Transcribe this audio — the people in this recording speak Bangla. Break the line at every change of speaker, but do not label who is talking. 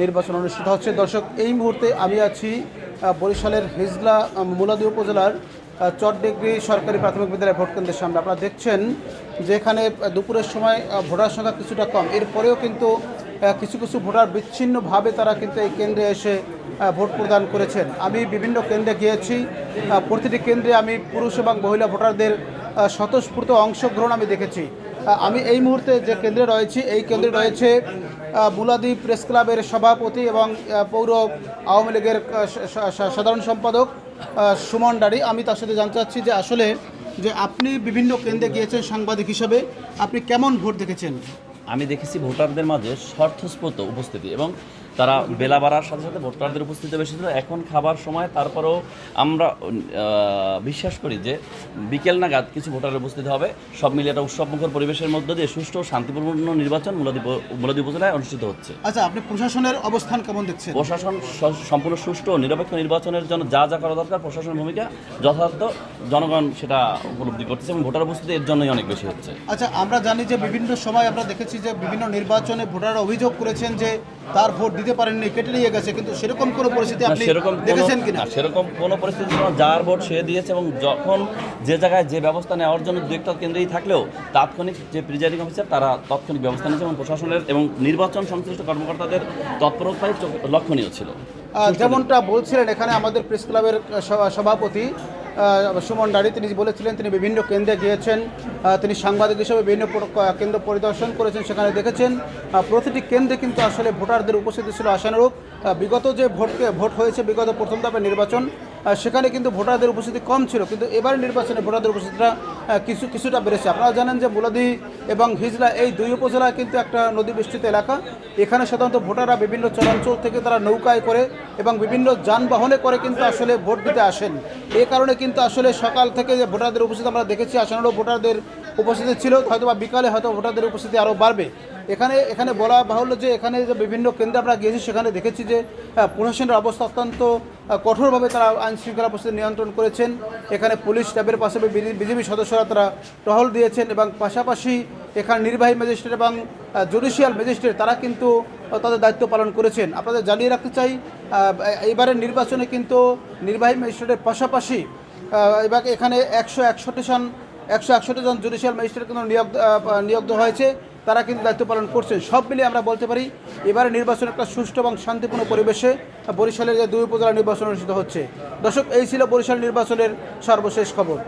নির্বাচন অনুষ্ঠিত হচ্ছে। দর্শক এই মুহূর্তে আমি আছি বরিশালের হিজলা মুলাদি উপজেলার আহ, চরডিগ্রি সরকারি প্রাথমিক বিদ্যালয় ভোট কেন্দ্রের সামনে। আপনারা দেখছেন যে এখানে দুপুরের সময় ভোটার সংখ্যা কিছুটা কম। এরপরেও কিন্তু কিছু কিছু ভোটার বিচ্ছিন্নভাবে তারা কিন্তু এই কেন্দ্রে এসে ভোট প্রদান করেছেন। আমি বিভিন্ন কেন্দ্রে গিয়েছি প্রতিটি কেন্দ্রে আমি পুরুষ এবং মহিলা ভোটারদের স্বতঃস্ফূর্ত অংশগ্রহণ আমি দেখেছি। আমি এই মুহূর্তে যে কেন্দ্রে রয়েছি, এই কেন্দ্রে রয়েছে বুলাদি প্রেস ক্লাবের সভাপতি এবং পৌর আওয়ামী লীগের সাধারণ সম্পাদক সুমন ডারি আমি তার সাথে জানতে চাচ্ছি যে আসলে যে আপনি বিভিন্ন কেন্দ্রে গিয়েছেন সাংবাদিক হিসাবে, আপনি কেমন ভোট দেখেছেন?
আমি দেখেছি ভোটারদের মাঝে স্বর্থস্ফূর্ত উপস্থিতি এবং তারা বেলা বাড়ার সাথে সাথে ভোটারদের উপস্থিতি বেশি ছিল। এখন খাবার সময় তারপরেও আমরা বিশ্বাস করি যে বিকেল নাগাদ কিছু ভোটারের উপস্থিতি হবে। সব মিলিয়ে একটা উৎসবমুখর পরিবেশের মধ্য দিয়ে সুষ্ঠু শান্তিপূর্ণ নির্বাচন মূলাদি উপজেলায় অনুষ্ঠিত হচ্ছে।
আচ্ছা আপনি প্রশাসনের অবস্থান কেমন দেখছেন?
প্রশাসন সম্পূর্ণ সুষ্ঠু ও নিরপেক্ষ নির্বাচনের জন্য যা যা করা দরকার প্রশাসনের ভূমিকা যথার্থ জনগণ সেটা উপলব্ধি করতেছে এবং ভোটার উপস্থিতি এর জন্যই অনেক বেশি হচ্ছে।
আচ্ছা আমরা জানি যে বিভিন্ন সময় আমরা দেখেছি যে বিভিন্ন নির্বাচনে ভোটাররা অভিযোগ করেছেন যে তার ভোট দিতে পারেননি কেটে নিয়ে গেছে কিন্তু সেরকম কোনো পরিস্থিতি আপনি
সেরকম
দেখেছেন কিনা
না, সেরকম কোনো পরিস্থিতি। যার ভোট সে দিয়েছে এবং যখন যে জায়গায় যে ব্যবস্থা নেওয়ার জন্য দু একটা কেন্দ্রেই থাকলেও তাৎক্ষণিক যে প্রিজাইডিং অফিসার তারা তাৎক্ষণিক ব্যবস্থা নিয়েছে এবং প্রশাসনের এবং নির্বাচন সংশ্লিষ্ট কর্মকর্তাদের তৎপরতাই লক্ষণীয় ছিল
যেমনটা বলছিলেন এখানে আমাদের প্রেস ক্লাবের সভাপতি সুমন ডাড়ি তিনি বলেছিলেন তিনি বিভিন্ন কেন্দ্রে গিয়েছেন তিনি সাংবাদিক হিসেবে বিভিন্ন কেন্দ্র পরিদর্শন করেছেন, সেখানে দেখেছেন। প্রতিটি কেন্দ্রে কিন্তু আসলে ভোটারদের উপস্থিতি ছিল আশানুরূপ। বিগত যে ভোটকে ভোট হয়েছে বিগত প্রথম ধাপের নির্বাচন সেখানে কিন্তু ভোটারদের উপস্থিতি কম ছিল, কিন্তু এবার নির্বাচনে ভোটারদের উপস্থিতিটা কিছু কিছুটা বেড়েছে। আপনারা জানেন যে মুলাদি এবং হিজলা এই দুই উপজেলায় কিন্তু একটা নদী বেষ্টিত এলাকা। এখানে সাধারণত ভোটাররা বিভিন্ন চরাঞ্চল থেকে তারা নৌকায় করে এবং বিভিন্ন যানবাহনে করে কিন্তু আসলে ভোট দিতে আসেন। এই কারণে কিন্তু আসলে সকাল থেকে যে ভোটারদের উপস্থিতি আমরা দেখেছি আসানুরূপ ভোটারদের উপস্থিতি ছিল। হয়তো বা বিকালে হয়তো ভোটারদের উপস্থিতি আরও বাড়বে। এখানে এখানে বলা বাহুল্য যে এখানে যে বিভিন্ন কেন্দ্রে আমরা গিয়েছি, সেখানে দেখেছি যে প্রশাসনের অবস্থা অত্যন্ত কঠোরভাবে তারা আইন শৃঙ্খলা পরিস্থিতি নিয়ন্ত্রণ করেছেন। এখানে পুলিশ র্যাবের পাশাপাশি বিজেপি সদস্যরা তারা টহল দিয়েছেন এবং পাশাপাশি এখানে নির্বাহী ম্যাজিস্ট্রেট এবং জুডিশিয়াল ম্যাজিস্ট্রেট তারা কিন্তু তাদের দায়িত্ব পালন করেছেন। আপনাদের জানিয়ে রাখতে চাই এবারের নির্বাচনে কিন্তু নির্বাহী ম্যাজিস্ট্রেটের পাশাপাশি এবার এখানে একশো একষট্টি জন, একশো একষট্টি জন জুডিশিয়াল ম্যাজিস্ট্রেট কিন্তু নিয়োগ নিয়োগ হয়েছে। তারা কিন্তু দায়িত্ব পালন করছেন। সব মিলিয়ে আমরা বলতে পারি, এবারে নির্বাচন একটা সুষ্ঠু এবং শান্তিপূর্ণ পরিবেশে বরিশালের যে দুই উপজেলা নির্বাচন অনুষ্ঠিত হচ্ছে। দর্শক, এই ছিল বরিশাল নির্বাচনের সর্বশেষ খবর।